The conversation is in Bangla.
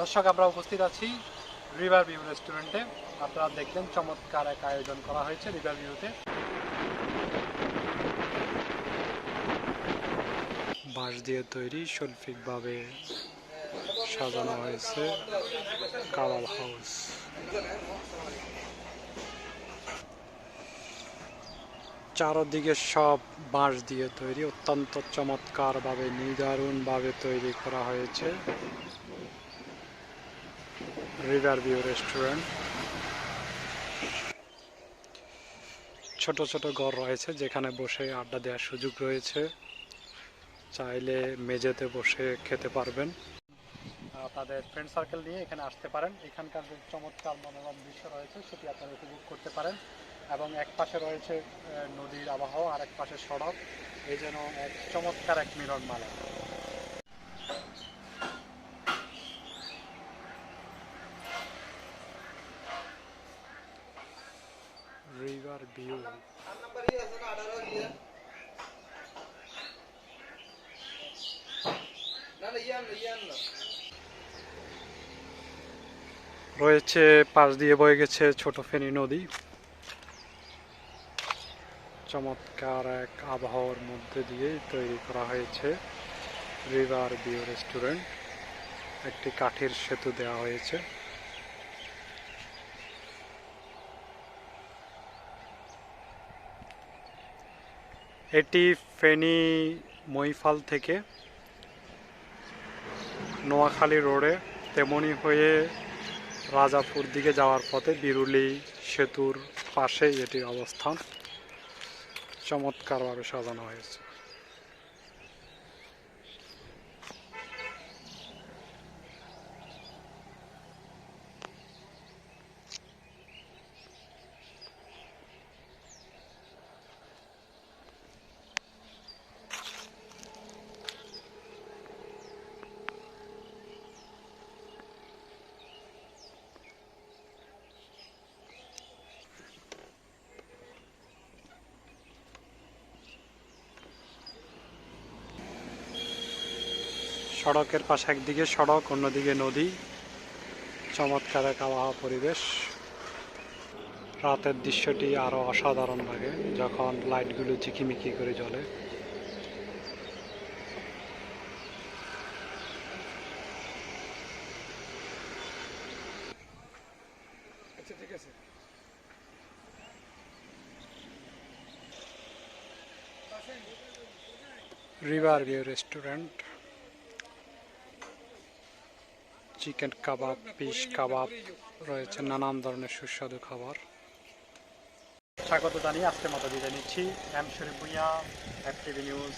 দর্শক, আমরা উপস্থিত আছি রিভার ভিউ রেস্টুরেন্টে আপনারা দেখলেন চমৎকার এক আয়োজন করা হয়েছে রিভার ভিউতে বাঁশ দিয়ে তৈরি, শৈল্পিকভাবে সাজানো হয়েছে কাবাব হাউস। চারদিকে সব বাঁশ দিয়ে তৈরি, অত্যন্ত চমৎকারভাবে নিদারুণভাবে তৈরি করা হয়েছে। রিভার ভিউ রেস্টুরেন্ট ছোট ছোট ঘর রয়েছে, যেখানে বসে আড্ডা দেওয়ার সুযোগ রয়েছে। চাইলে মেঝেতে বসে খেতে পারবেন। তাদের ফ্রেন্ড সার্কেল নিয়ে এখানে আসতে পারেন। এখানকার যে চমৎকার মনোরম দৃশ্য রয়েছে, সেটি আপনারা উপভোগ করতে পারেন। এবং এক পাশে রয়েছে নদীর আবহাওয়া আর এক পাশে সড়ক। এই যেন এক চমৎকার এক মিলন মালা রিভার ভিউ রয়েছে পাশ দিয়ে বয়ে গেছে ছোট ফেনী নদী। চমৎকার এক আবহাওয়ার মধ্যে দিয়ে তৈরি করা হয়েছে রিভার ভিউ রেস্টুরেন্ট একটি কাঠের সেতু দেওয়া হয়েছে। এটি ফেনী মহিফাল থেকে নোয়াখালী রোডে তেমনি হয়ে রাজাপুর দিকে যাওয়ার পথে বিরুলি সেতুর পাশে এটির অবস্থান। চমৎকারভাবে সাজানো হয়েছে। সড়কের পাশে একদিকে সড়ক অন্যদিকে নদী চমৎকার এক আবহাওয়া পরিবেশ। রাতের দৃশ্যটি আরও অসাধারণ লাগে যখন লাইটগুলো ঝিকিমিকি করে জ্বলে। আচ্ছা ঠিক আছে। River view restaurant. চিকেন কাবাব পিস কাবাব রয়েছে, নানান ধরনের সুস্বাদু খাবার। স্বাগত জানিয়ে আজকে মতো বিদায় নিচ্ছি। এম শরীফ ভুইয়া নিউজ